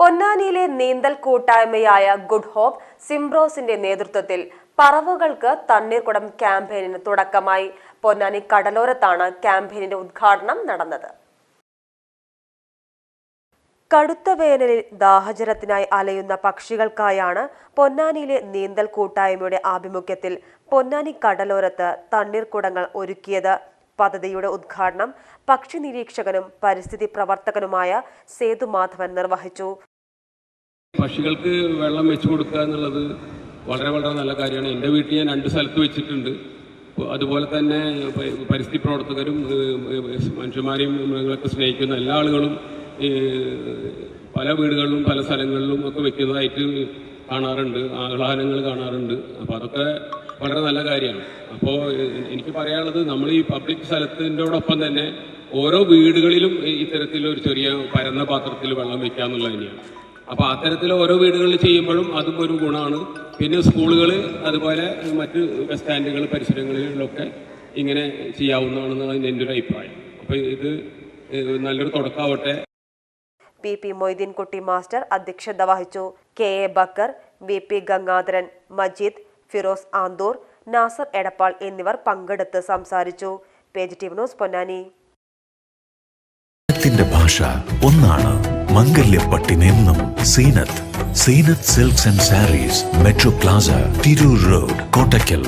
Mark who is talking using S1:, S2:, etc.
S1: പൊന്നാനിയിലെ നീന്തൽ കൂട്ടായ്മയായ good hope സിംബ്രോസിന്റെ നേതൃത്വത്തിൽ പറവുകൾക്ക് തണ്ണീർക്കുടം ക്യാമ്പയിനിന് തുടക്കമായി. പൊന്നാനി കടലോരത്താണ് ക്യാമ്പയിനിന്റെ ഉദ്ഘാടനം നടന്നത്. കടുത്ത വേനലിൽ ദാഹജലത്തിനായി അലയുന്ന പക്ഷികൾക്കായാണ് പൊന്നാനിയിലെ നീന്തൽ കൂട്ടായ്മയുടെ ആഭിമുഖ്യത്തിൽ പൊന്നാനി കടലോരത്ത് തണ്ണീർക്കുടങ്ങൾ ഒരുക്കിയത്. പദ്ധതിയുടെ ഉദ്ഘാടനം പക്ഷി നിരീക്ഷകനും പരിസ്ഥിതി പ്രവർത്തകനുമായ സേതു മാധവൻ നിർവഹിച്ചു.
S2: പക്ഷികൾക്ക് വെള്ളം വെച്ചു കൊടുക്കുക എന്നുള്ളത് വളരെ വളരെ നല്ല കാര്യമാണ്. എന്റെ വീട്ടിൽ ഞാൻ രണ്ട് സ്ഥലത്ത് വെച്ചിട്ടുണ്ട്. അതുപോലെ തന്നെ പരിസ്ഥിതി പ്രവർത്തകരും മനുഷ്യന്മാരെയും മൃഗങ്ങളൊക്കെ സ്നേഹിക്കുന്ന എല്ലാ ആളുകളും പല വീടുകളിലും പല സ്ഥലങ്ങളിലും ഒക്കെ വെക്കുന്നതായിട്ട് കാണാറുണ്ട്. ആഹ്ലാദങ്ങൾ കാണാറുണ്ട്. അപ്പോൾ അതൊക്കെ വളരെ നല്ല കാര്യമാണ്. അപ്പോൾ എനിക്ക് പറയാനുള്ളത് നമ്മൾ ഈ പബ്ലിക് സ്ഥലത്തിന്റെയോടൊപ്പം തന്നെ ഓരോ വീടുകളിലും ഇത്തരത്തിലൊരു ചെറിയ പരന്ന പാത്രത്തിൽ വെള്ളം വെക്കുക എന്നുള്ളത് തന്നെയാണ്. അപ്പൊ അത്തരത്തിൽ ഓരോ വീടുകളിൽ ചെയ്യുമ്പോഴും അതും ഒരു ഗുണമാണ് പിന്നെ സ്കൂളുകൾ അതുപോലെ മറ്റ് ബസ് സ്റ്റാൻഡുകൾ പരിസരങ്ങളിലൊക്കെ ഇങ്ങനെ ചെയ്യാവുന്നതാണെന്നാണ് എന്റെ ഒരു അഭിപ്രായം. അപ്പോൾ ഇത് നല്ലൊരു തുടക്കമാവട്ടെ
S1: പി പി മൊയ്തീൻകുട്ടി മാസ്റ്റർ അധ്യക്ഷത വഹിച്ചു. K A Bakar V P Gangadharan Majeed Firoz Anthoor Nasar Edappal എന്നിവർ പങ്കെടുത്ത് സംസാരിച്ചു. Page T news Ponnani.
S3: ഭാഷ ഒന്നാണ്. മംഗല്യപ്പട്ടിനെന്നും Zeenath Zeenath silks and sarees metro plaza Tirur road Kottakkal.